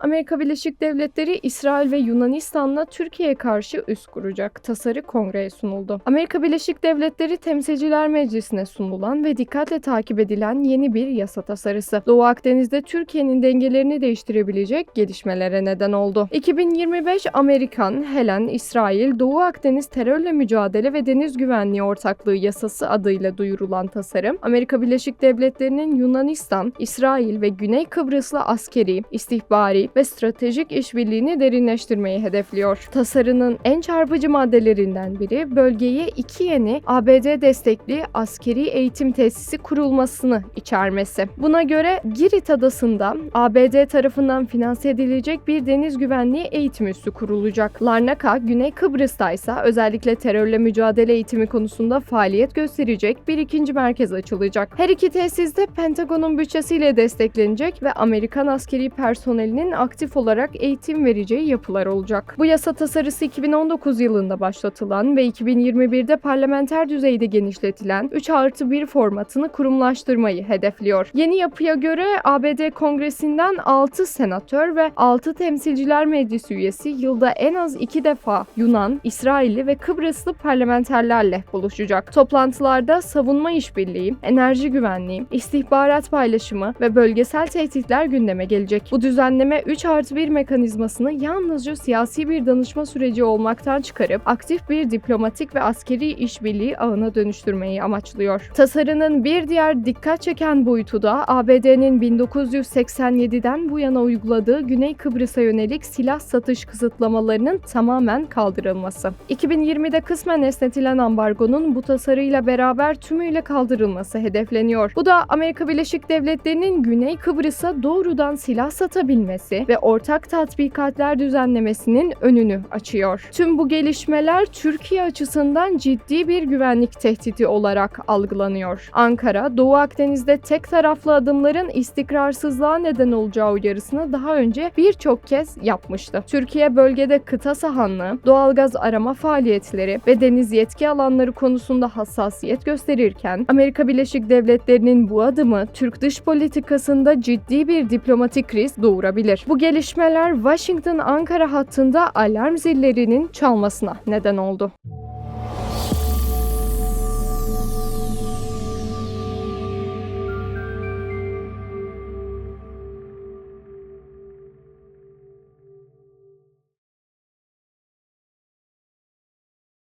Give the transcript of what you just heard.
Amerika Birleşik Devletleri, İsrail ve Yunanistan'la Türkiye'ye karşı üs kuracak tasarı kongreye sunuldu. Amerika Birleşik Devletleri Temsilciler Meclisi'ne sunulan ve dikkatle takip edilen yeni bir yasa tasarısı. Doğu Akdeniz'de Türkiye'nin dengelerini değiştirebilecek gelişmelere neden oldu. 2025 Amerikan, Helen, İsrail, Doğu Akdeniz Terörle Mücadele ve Deniz Güvenliği Ortaklığı Yasası adıyla duyurulan tasarım, Amerika Birleşik Devletleri'nin Yunanistan, İsrail ve Güney Kıbrıs'la askeri, istihbari ve stratejik işbirliğini derinleştirmeyi hedefliyor. Tasarının en çarpıcı maddelerinden biri bölgeye iki yeni ABD destekli askeri eğitim tesisi kurulmasını içermesi. Buna göre Girit Adası'nda ABD tarafından finanse edilecek bir deniz güvenliği eğitim üssü kurulacak. Larnaca, Güney Kıbrıs'ta ise özellikle terörle mücadele eğitimi konusunda faaliyet gösterecek bir ikinci merkez açılacak. Her iki tesis de Pentagon'un bütçesiyle desteklenecek ve Amerikan askeri personelinin aktif olarak eğitim vereceği yapılar olacak. Bu yasa tasarısı 2019 yılında başlatılan ve 2021'de parlamenter düzeyde genişletilen 3 artı 1 formatını kurumlaştırmayı hedefliyor. Yeni yapıya göre ABD Kongresi'nden 6 senatör ve 6 temsilciler meclisi üyesi yılda en az 2 defa Yunan, İsrailli ve Kıbrıslı parlamenterlerle buluşacak. Toplantılarda savunma işbirliği, enerji güvenliği, istihbarat paylaşımı ve bölgesel tehditler gündeme gelecek. Bu düzenleme 3 artı 1 mekanizmasını yalnızca siyasi bir danışma süreci olmaktan çıkarıp aktif bir diplomatik ve askeri işbirliği ağına dönüştürmeyi amaçlıyor. Tasarının bir diğer dikkat çeken boyutu da ABD'nin 1987'den bu yana uyguladığı Güney Kıbrıs'a yönelik silah satış kısıtlamalarının tamamen kaldırılması. 2020'de kısmen esnetilen ambargonun bu tasarıyla beraber tümüyle kaldırılması hedefleniyor. Bu da Amerika Birleşik Devletleri'nin Güney Kıbrıs'a doğrudan silah satabilmesi ve ortak tatbikatlar düzenlemesinin önünü açıyor. Tüm bu gelişmeler Türkiye açısından ciddi bir güvenlik tehdidi olarak algılanıyor. Ankara, Doğu Akdeniz'de tek taraflı adımların istikrarsızlığa neden olacağı uyarısını daha önce birçok kez yapmıştı. Türkiye bölgede kıta sahanlığı, doğalgaz arama faaliyetleri ve deniz yetki alanları konusunda hassasiyet gösterirken Amerika Birleşik Devletleri'nin bu adımı Türk dış politikasında ciddi bir diplomatik kriz doğurabilir. Bu gelişmeler Washington-Ankara hattında alarm zillerinin çalmasına neden oldu.